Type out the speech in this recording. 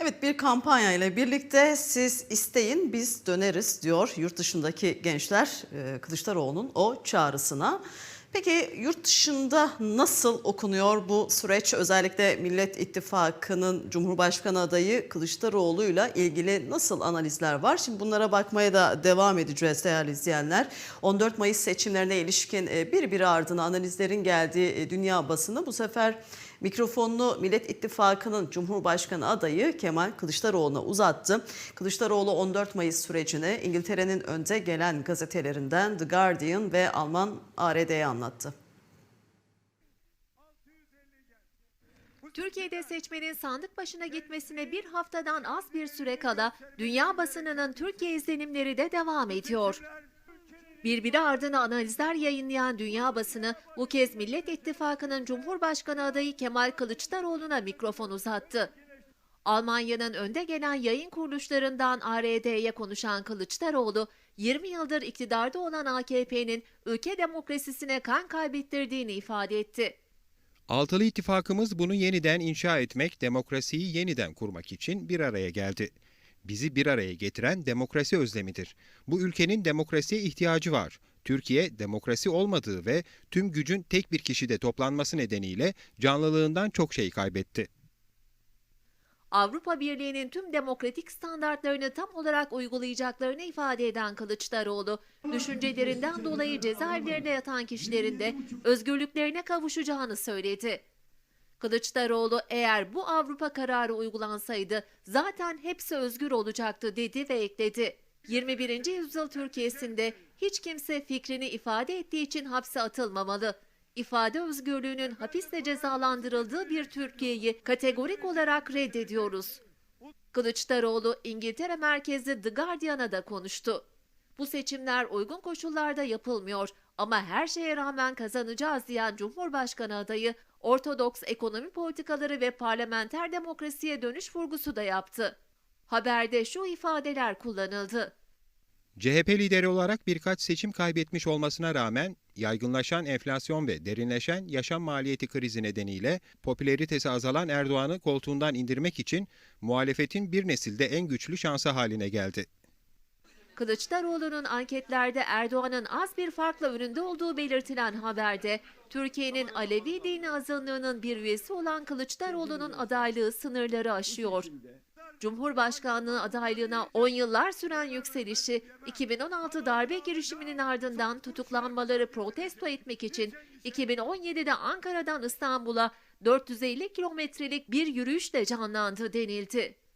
Evet bir kampanya ile birlikte siz isteyin biz döneriz diyor yurt dışındaki gençler e, Kılıçdaroğlu'nun o çağrısına. Peki yurt dışında nasıl okunuyor bu süreç? Özellikle Millet İttifakı'nın Cumhurbaşkanı adayı Kılıçdaroğlu'yla ilgili nasıl analizler var? Şimdi bunlara bakmaya da devam edeceğiz değerli izleyenler. 14 Mayıs seçimlerine ilişkin e, bir bir ardına analizlerin geldiği e, dünya basını bu sefer mikrofonunu Millet İttifakı'nın Cumhurbaşkanı adayı Kemal Kılıçdaroğlu'na uzattı. Kılıçdaroğlu 14 Mayıs sürecini İngiltere'nin önde gelen gazetelerinden The Guardian ve Alman ARD'ye anlattı. Türkiye'de seçmenin sandık başına gitmesine bir haftadan az bir süre kala dünya basınının Türkiye izlenimleri de devam ediyor. Birbiri ardına analizler yayınlayan dünya basını bu kez Millet İttifakı'nın Cumhurbaşkanı adayı Kemal Kılıçdaroğlu'na mikrofon uzattı. Almanya'nın önde gelen yayın kuruluşlarından ARD'ye konuşan Kılıçdaroğlu, 20 yıldır iktidarda olan AKP'nin ülke demokrasisine kan kaybettirdiğini ifade etti. Altılı ittifakımız bunu yeniden inşa etmek, demokrasiyi yeniden kurmak için bir araya geldi. Bizi bir araya getiren demokrasi özlemidir. Bu ülkenin demokrasiye ihtiyacı var. Türkiye demokrasi olmadığı ve tüm gücün tek bir kişide toplanması nedeniyle canlılığından çok şey kaybetti. Avrupa Birliği'nin tüm demokratik standartlarını tam olarak uygulayacaklarını ifade eden Kılıçdaroğlu, düşüncelerinden dolayı cezaevlerinde yatan kişilerin de özgürlüklerine kavuşacağını söyledi. Kılıçdaroğlu eğer bu Avrupa kararı uygulansaydı zaten hepsi özgür olacaktı dedi ve ekledi. 21. yüzyıl Türkiye'sinde hiç kimse fikrini ifade ettiği için hapse atılmamalı. İfade özgürlüğünün hapisle cezalandırıldığı bir Türkiye'yi kategorik olarak reddediyoruz. Kılıçdaroğlu İngiltere merkezli The Guardian'a da konuştu. Bu seçimler uygun koşullarda yapılmıyor ama her şeye rağmen kazanacağız diyen Cumhurbaşkanı adayı ortodoks ekonomi politikaları ve parlamenter demokrasiye dönüş vurgusu da yaptı. Haberde şu ifadeler kullanıldı. CHP lideri olarak birkaç seçim kaybetmiş olmasına rağmen yaygınlaşan enflasyon ve derinleşen yaşam maliyeti krizi nedeniyle popülaritesi azalan Erdoğan'ı koltuğundan indirmek için muhalefetin bir nesilde en güçlü şansı haline geldi. Kılıçdaroğlu'nun anketlerde Erdoğan'ın az bir farkla önünde olduğu belirtilen haberde, Türkiye'nin Alevi dini azınlığının bir üyesi olan Kılıçdaroğlu'nun adaylığı sınırları aşıyor. Cumhurbaşkanlığı adaylığına 10 yıllar süren yükselişi, 2016 darbe girişiminin ardından tutuklanmaları protesto etmek için 2017'de Ankara'dan İstanbul'a 450 kilometrelik bir yürüyüşle canlandı denildi.